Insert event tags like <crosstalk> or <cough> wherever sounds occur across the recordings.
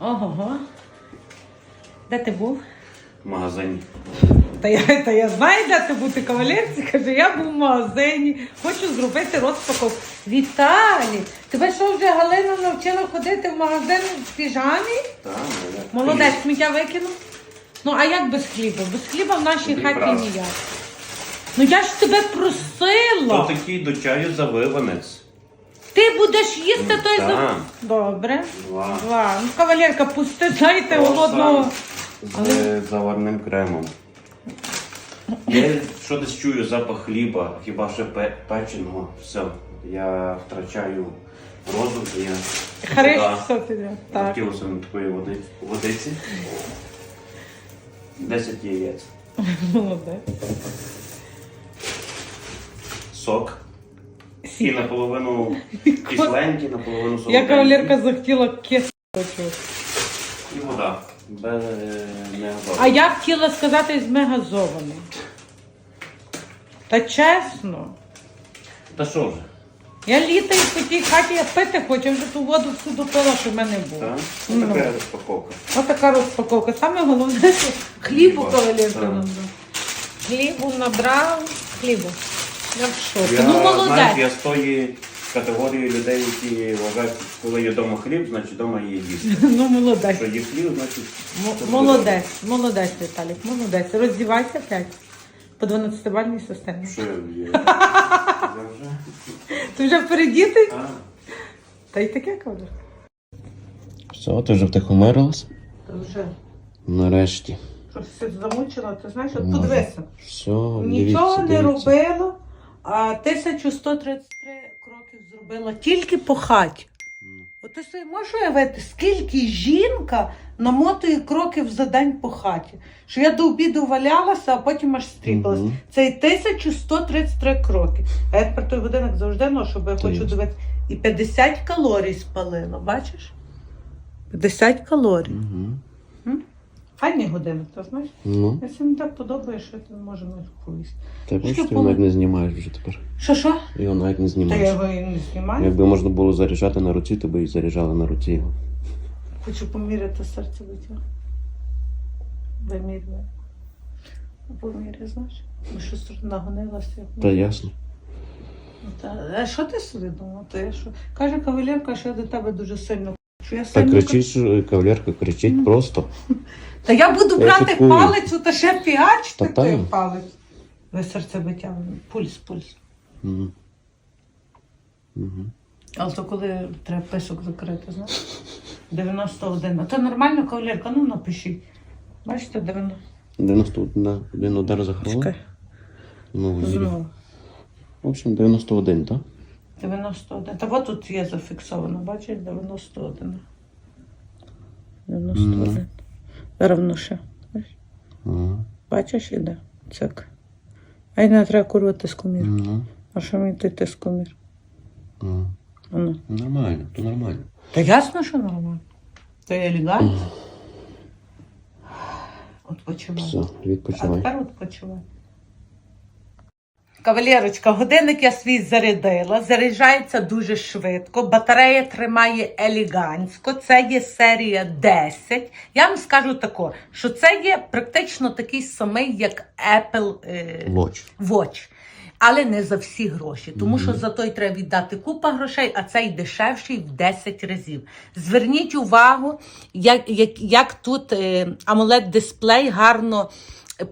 Ого. Де ти був? В магазині. Та я, та я знаю, де ти був ти кавалерці. Каже, я був в магазині, хочу зробити розпаковку. Віталій, тебе що вже Галина навчила ходити в магазин в піжамі? Так, Молодець, сміття викинув. Ну, а як без хліба? Без хліба в нашій Тобі хаті правда. ніяк. Ну я ж тебе То просила. такий до чаю завиванець. Ти будеш їсти той. Так. Добре. Два. Два. Ну, кавалерка, пусти, дайте Круасан голодного. З заварним кремом. Я що десь чую запах хліба, хіба що пе- печеного. Все. Я втрачаю розум, то я Хариш, Да. що ти? Так. хотілося на такої води, водиці. 10 яєць. <laughs> Молодець. Сок. І наполовину <laughs> кисленький, наполовину Я солоденький. кавалерка захотіла кисочок. І вода. Без не А я хотіла сказати з мегазованим. Та чесно. Та що ж? Я літаю по тій хаті, я пити хочу, я вже ту воду всю допила, що в мене було. Так? Ну. Ось така розпаковка. Ось така розпаковка. Саме головне, що хлібу Хліба. кавалерка Так. набрав. Хлібу набрав, хлібу. Я в шокі. Я, ну знаєш, я з тої категорії людей, які вважають, коли є вдома хліб, значить вдома є їсти. <laughs> Ну молодець. Що є хліб, значить. М- це буде Молодець, молодець, Віталік, молодець. Роздівайся п'ять. По 12-бальній системі. Що я є? <laughs> Я вже. Ти вже передіти? А. Та й таке кавалер. Все, ти вже втихомирилась? Та вже Нарешті. щось все замучила, ти знаєш, от подивися. Все, Нічого дивіться, не дивіться. робила, а 1133 кроків зробила тільки по хаті. От ти собі можеш уявити, скільки жінка намотує кроків за день по хаті. Що я до обіду валялася, а потім аж стріпалась. Мгм. Це й 1133 кроки. А я тепер той годинник завжди ношу, бо я Та хочу ясно. дивитися. І 50 калорій спалила, бачиш? 50 калорій. Мгм. Файний годинник, ти знаєш? Ну, Якщо мені так подобає, що ти може не колись. ти бачиш, ти його навіть не знімаєш вже тепер. Що що? Його навіть не Та я знімаєш. його і не знімаю. Якби можна було заряджати на руці, то би і заряджали на руці його. Хочу поміряти серце биття. Вимірюю. Поміряю, знаєш? Бо щось тут нагонилося. Та ясно. Ну, Та, а що ти собі думав? То я що? Каже кавалерка, що я до тебе дуже сильно хочу. Я Та сильно кричить, кавалерка, кричить просто. Та я буду Я брати шуткую. палицю та ще піачити Та та. палець. Ви серцебиття, пульс, пульс. Мгм. Мгм. Але то коли треба писок закрити, знаєш? 91. А то нормально, кавалерка, ну напишіть. Бачите, 90. 91 один удар за хвилину. Чекай, Ну, знову. В общем, 91, так? 91. Та от тут є зафіксовано, бачиш, 91. 91. Равно ще. Бачиш? Ага. Бачиш, іде. Цик. А й не треба курвати з комір. Ну, А що мені ти ти з комір? ну. Нормально, то нормально. Та ясно, що нормально. То є елегантно. Odpoczywaj. Все, А відпочивай. тепер відпочивай. Кавалерочка, годинник я свій зарядила, заряджається дуже швидко, батарея тримає елегантсько, це є серія 10. Я вам скажу тако, що це є практично такий самий, як Apple е, Лоч. Watch. Але не за всі гроші, тому що за той треба віддати купа грошей, а цей дешевший в 10 разів. Зверніть увагу, як, як, як тут е, amoled дисплей гарно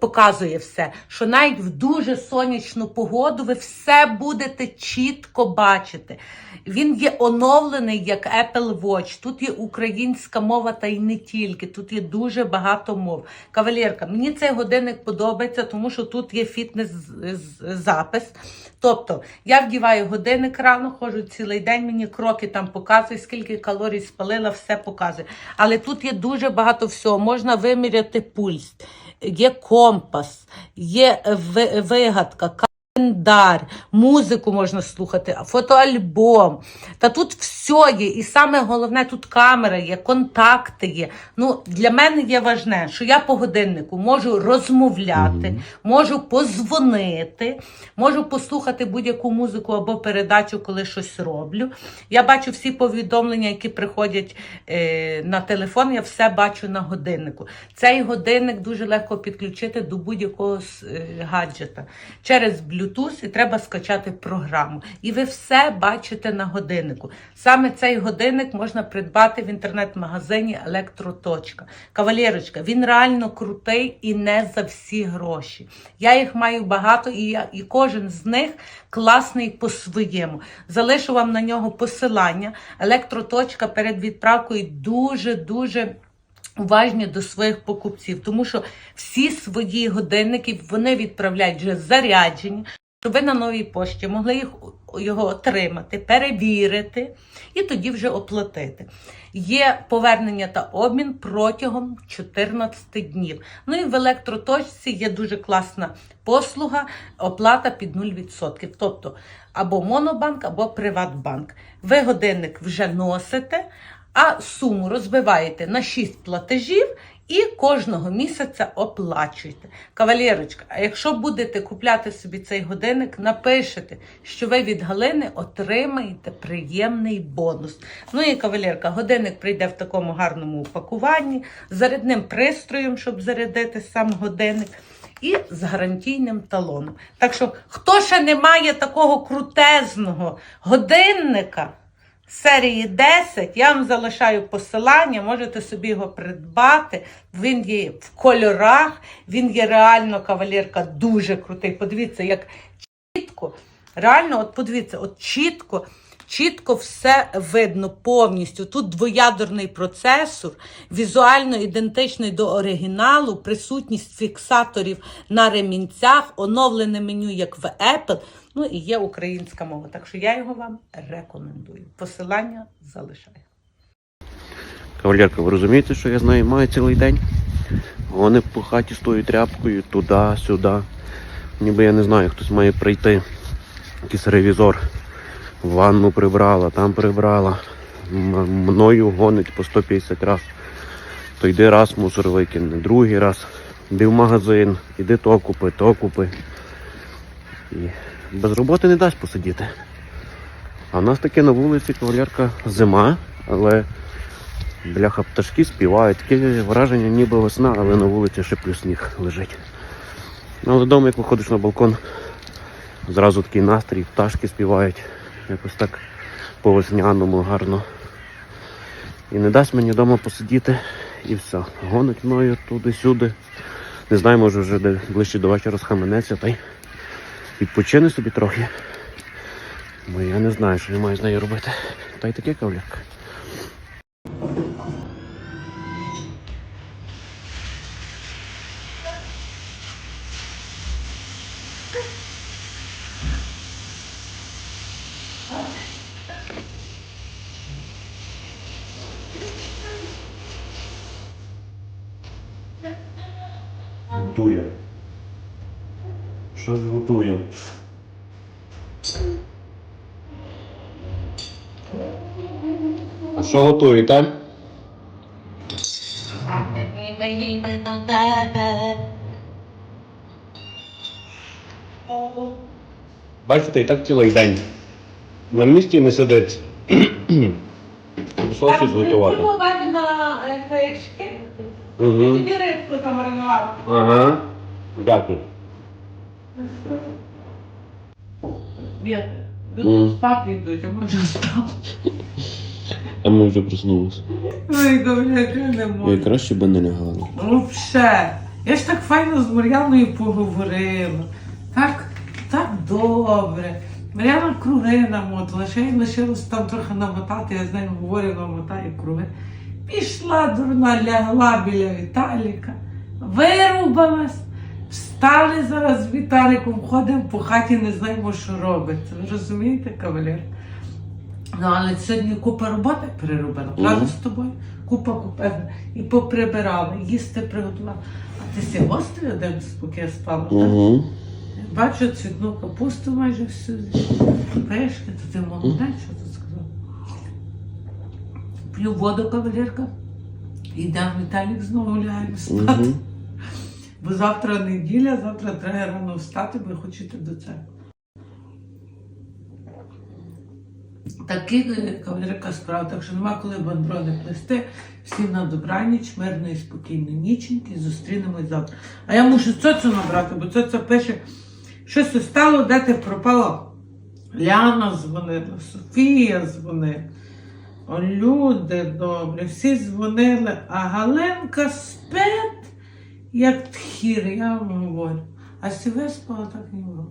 показує все, що навіть в дуже сонячну погоду ви все будете чітко бачити. Він є оновлений як Apple Watch. Тут є українська мова, та й не тільки. Тут є дуже багато мов. Кавалерка, мені цей годинник подобається, тому що тут є фітнес-запис. Тобто я вдіваю годинник рано, ходжу цілий день, мені кроки там показує, скільки калорій спалила, все показує. Але тут є дуже багато всього. Можна виміряти пульс, є компас, є ви- вигадка. Календар, музику можна слухати, фотоальбом. Та тут все є. І саме головне, тут камера є, контакти є. Ну, для мене є важне, що я по годиннику можу розмовляти, можу позвонити, можу послухати будь-яку музику або передачу, коли щось роблю. Я бачу всі повідомлення, які приходять е, на телефон, я все бачу на годиннику. Цей годинник дуже легко підключити до будь-якого е, гаджета через Bluetooth і треба скачати програму. І ви все бачите на годиннику. Саме цей годинник можна придбати в інтернет-магазині Електроточка. Кавалерочка, він реально крутий і не за всі гроші. Я їх маю багато, і, я, і кожен з них класний по-своєму. Залишу вам на нього посилання. Електроточка перед відправкою дуже-дуже. Уважні до своїх покупців, тому що всі свої годинники вони відправляють вже заряджені, щоб ви на новій пошті могли їх його отримати, перевірити і тоді вже оплатити. Є повернення та обмін протягом 14 днів. Ну і в електроточці є дуже класна послуга, оплата під 0%. Тобто або Монобанк, або Приватбанк. Ви годинник вже носите, а суму розбиваєте на 6 платежів і кожного місяця оплачуєте. Кавалерочка, а якщо будете купляти собі цей годинник, напишете, що ви від Галини отримаєте приємний бонус. Ну і кавалерка, годинник прийде в такому гарному упакуванні, з зарядним пристроєм, щоб зарядити сам годинник. І з гарантійним талоном. Так що, хто ще не має такого крутезного годинника, серії 10. Я вам залишаю посилання, можете собі його придбати. Він є в кольорах, він є реально кавалерка дуже крутий. Подивіться, як чітко, реально, от подивіться, от чітко. Чітко все видно повністю. Тут двоядерний процесор, візуально ідентичний до оригіналу, присутність фіксаторів на ремінцях, оновлене меню, як в Apple. Ну і є українська мова. Так що я його вам рекомендую. Посилання залишаю. Кавалерка, ви розумієте, що я з нею маю цілий день? Вони по хаті з тою тряпкою, туди, сюди. Ніби я не знаю, хтось має прийти. Якийсь ревізор. Ванну прибрала, там прибрала. Мною гонить по 150 разів. То йди раз мусор викине, другий раз. Йди в магазин, іди то купи, то купи. І без роботи не дасть посидіти. А в нас таке на вулиці кавалерка зима, але Бляха, пташки співають, таке враження, ніби весна, але на вулиці ще плюс сніг лежить. Ну, але вдома, як виходиш на балкон, зразу такий настрій, пташки співають, якось так по-весняному гарно. І не дасть мені вдома посидіти і все. Гонить мною туди-сюди. Не знаю, може вже де ближче до вечора схаменеться та й відпочине собі трохи. Бо я не знаю, що я маю з нею робити. Та й таке кавляк. Готує. Щось готує. А що готуєте? Бачите, і так цілий день. На місці не сидить. Пішла щось готувати. на феєчки. Угу. рибку замаринувати. Ага. Дякую. Мгм. Спати йдуть, а може А ми вже проснулися. Ой, добре, не можу. краще би не лягали. Ну, все. Я ж так файно з Мар'яною поговорила. Так, так добре. Мар'яна круги намотала, ще й лишилось там трохи намотати, я з нею говорю, намотаю круги. Пішла дурна, лягла біля Віталіка, вирубалась. Встали зараз з Віталіком, ходимо по хаті, не знаємо, що робиться. Ви розумієте, кавалер? Ну, але сьогодні купа роботи переробила. Правда з тобою? Купа купа. І поприбирала, їсти приготувала. А ти сі гострий один, поки я спала, так? Бачу цвітну капусту майже всю. Пешки, то ти молодець, що ти сказав. П'ю воду, кавалерка. Йдемо Віталік знову лягаємо спати. Бо завтра неділя, завтра треба рано встати, хочу йти до церкви. Такі е, кавалерка справа, так що нема коли бандрони плести. Всім на добраніч, мирної, спокійної ніченьки, зустрінемось завтра. А я мушу цьоцю набрати, бо цьоця пише, щось стало, де ти пропала. Ляна дзвонила, Софія дзвонила. Люди добрі, всі дзвонили, а Галенка спить, як тхір, я вам говорю. А сіве спала так не було.